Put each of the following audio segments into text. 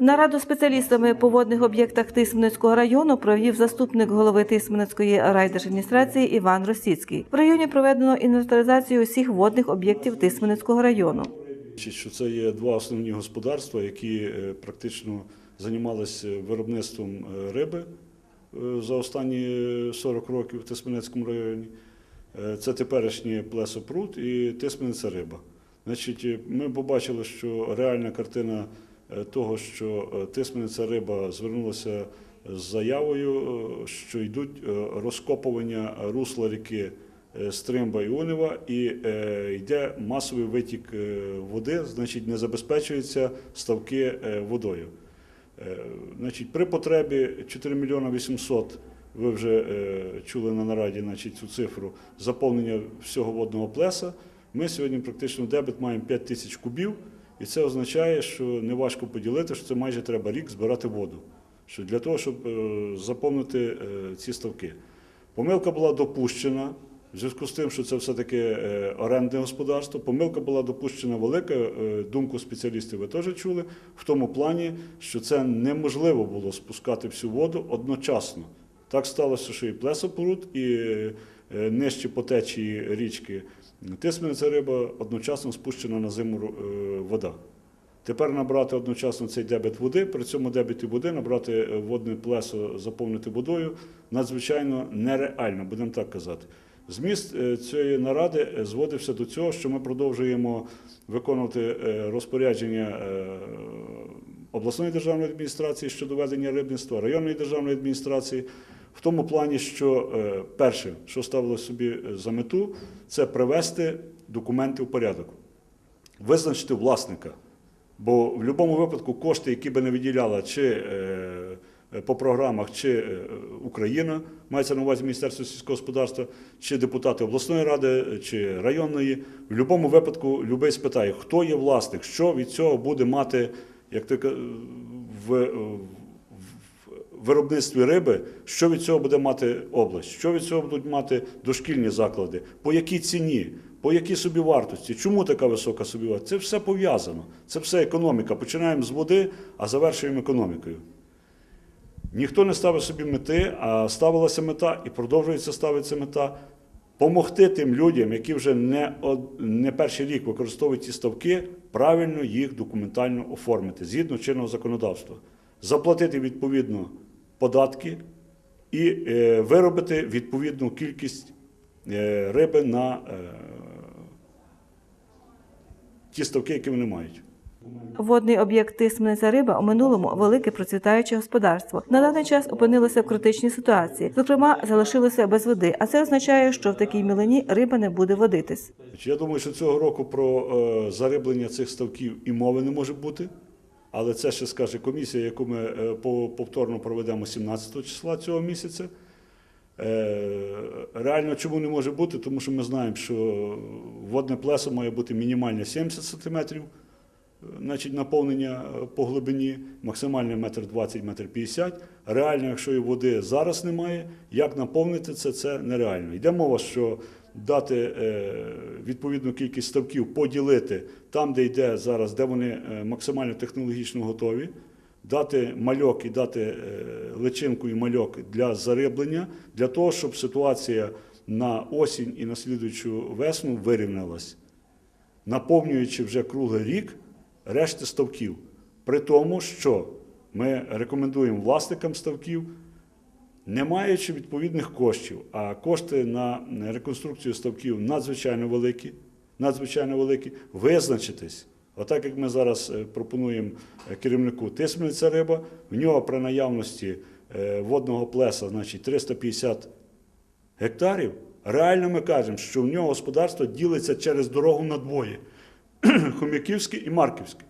Нараду спеціалістами по водних об'єктах Тисменецького району провів заступник голови Тисменецької райдержадміністрації Іван Росіцький. В районі проведено інвентаризацію усіх водних об'єктів Тисменецького району. Що це є два основні господарства, які е, практично займалися виробництвом е, риби е, за останні 40 років в Тисменецькому районі. Це теперішнє плесопруд і Тисменеця риба. Значить, ми побачили, що реальна картина того, що е, Тисменеця риба звернулася з заявою, е, що йдуть е, розкопування русла ріки е, Стримба і Унева, і е, йде масовий витік е, води, значить, не забезпечуються ставки е, водою. Е, Значить, при потребі 4 мільйона 800, ви вже е, чули на нараді значить, цю цифру заповнення всього водного плеса. Ми сьогодні практично дебет маємо 5 тисяч кубів, і це означає, що неважко поділити, що це майже треба рік збирати воду. Що для того, щоб е, заповнити е, ці ставки. Помилка була допущена в зв'язку з тим, що це все-таки е, орендне господарство. Помилка була допущена велика. Думку спеціалістів ви теж чули в тому плані, що це неможливо було спускати всю воду одночасно. Так сталося, що і плесопоруд, і нижче по течії річки Тисмениця риба одночасно спущена на зиму е, вода. Тепер набрати одночасно цей дебет води, при цьому дебеті води набрати е, водне плесо, заповнити водою надзвичайно нереально, будемо так казати. Зміст е, цієї наради зводився до цього, що ми продовжуємо виконувати розпорядження обласної державної адміністрації щодо ведення рибництва, районної державної адміністрації, в тому плані, що е, перше, що ставило собі е, за мету, це привести документи в порядок, визначити власника. Бо в будь-якому випадку кошти, які би не виділяла чи е, по програмах, чи Україна, мається на увазі Міністерство сільського господарства, чи депутати обласної ради, чи районної, в будь-якому випадку любий спитає, хто є власник, що від цього буде мати, як ти в, в виробництві риби, що від цього буде мати область, що від цього будуть мати дошкільні заклади, по якій ціні, по якій собівартості, чому така висока собівартість? Це все пов'язано, це все економіка. Починаємо з води, а завершуємо економікою. Ніхто не ставив собі мети, а ставилася мета і продовжується ставитися мета. Помогти тим людям, які вже не, не перший рік використовують ці ставки, правильно їх документально оформити згідно чинного законодавства, заплатити відповідно податки і е, виробити відповідну кількість е, риби на е, ті ставки, які вони мають. Водний об'єкт Тисменеця риба у минулому велике процвітаюче господарство. На даний час опинилося в критичній ситуації. Зокрема, залишилося без води. А це означає, що в такій мілині риба не буде водитись. Я думаю, що цього року про зариблення цих ставків і мови не може бути. Але це ще скаже комісія, яку ми е, повторно проведемо 17 числа цього місяця. Е, Реально, чому не може бути? Тому що ми знаємо, що водне плесо має бути мінімально 70 сантиметрів, значить наповнення е, по глибині, максимальне метр 20, метр 50. Реально, якщо і води зараз немає, як наповнити це, це нереально. Йде мова, що дати е, відповідну кількість ставків, поділити там, де йде зараз, де вони е, максимально технологічно готові, дати мальок і дати личинку і мальок для зариблення, для того, щоб ситуація на осінь і на слідуючу весну вирівнялась наповнюючи вже круглий рік решти ставків. При тому, що ми рекомендуємо власникам ставків, не маючи відповідних коштів, а кошти на реконструкцію ставків надзвичайно великі, надзвичайно великі, визначитись. Отак, як ми зараз е, пропонуємо е, керівнику Тисмениця риба, в нього при наявності е, водного плеса, значить 350 гектарів, реально ми кажемо, що в нього господарство ділиться через дорогу на двоє: Хом'яківське і Марківське.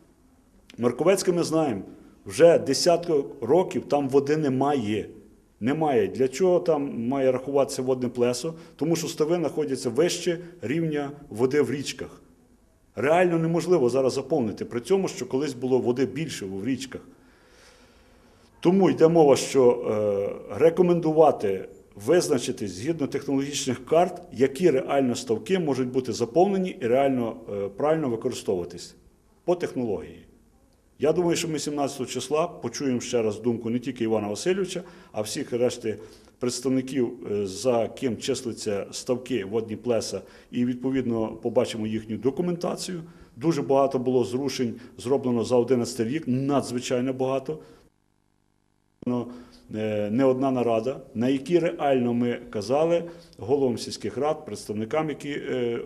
Марковецьке ми знаємо, вже десятки років там води немає. Немає. Для чого там має рахуватися водне плесо? Тому що стави знаходяться вище рівня води в річках. Реально неможливо зараз заповнити, при цьому, що колись було води більше в річках. Тому йде мова, що е, рекомендувати визначити згідно технологічних карт, які реально ставки можуть бути заповнені і реально е, правильно використовуватись по технології. Я думаю, що ми 17 числа почуємо ще раз думку не тільки Івана Васильовича, а всіх решти представників, е, за ким числиться ставки водні плеса, і відповідно побачимо їхню документацію. Дуже багато було зрушень зроблено за 11 рік, надзвичайно багато. Е, Не одна нарада, на якій реально ми казали головам сільських рад, представникам, які е, е,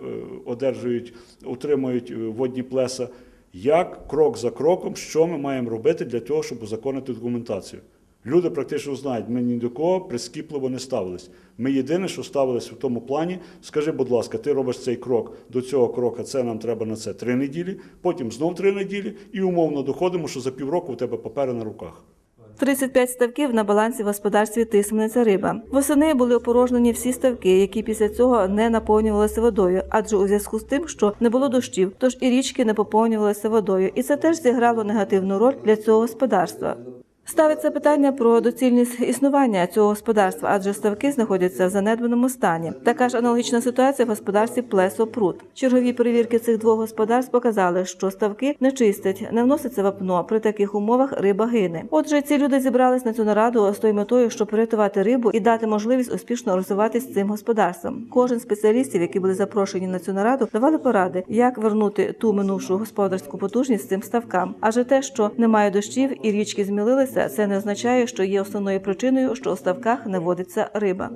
одержують, утримують водні плеса, як крок за кроком, що ми маємо робити для того, щоб узаконити документацію. Люди практично знають, ми ні до кого прискіпливо не ставились. Ми єдине, що ставились в тому плані, скажи, будь ласка, ти робиш цей крок до цього крока, це нам треба на це три неділі, потім знов три неділі, і умовно доходимо, що за півроку у тебе папери на руках. 35 ставків на балансі в господарстві Тисмениця риба. Восени були опорожнені всі ставки, які після цього не наповнювалися водою, адже у зв'язку з тим, що не було дощів, тож і річки не поповнювалися водою, і це теж зіграло негативну роль для цього господарства. Ставиться питання про доцільність існування цього господарства, адже ставки знаходяться в занедбаному стані. Така ж аналогічна ситуація в господарстві Плесо Прут. Чергові перевірки цих двох господарств показали, що ставки не чистять, не вноситься вапно. При таких умовах риба гине. Отже, ці люди зібрались на цю нараду з тою метою, щоб врятувати рибу і дати можливість успішно розвиватись цим господарством. Кожен з спеціалістів, які були запрошені на цю нараду, давали поради, як вернути ту минувшу господарську потужність цим ставкам. Адже те, що немає дощів і річки змілилися, це не означає, що є основною причиною, що у ставках не водиться риба.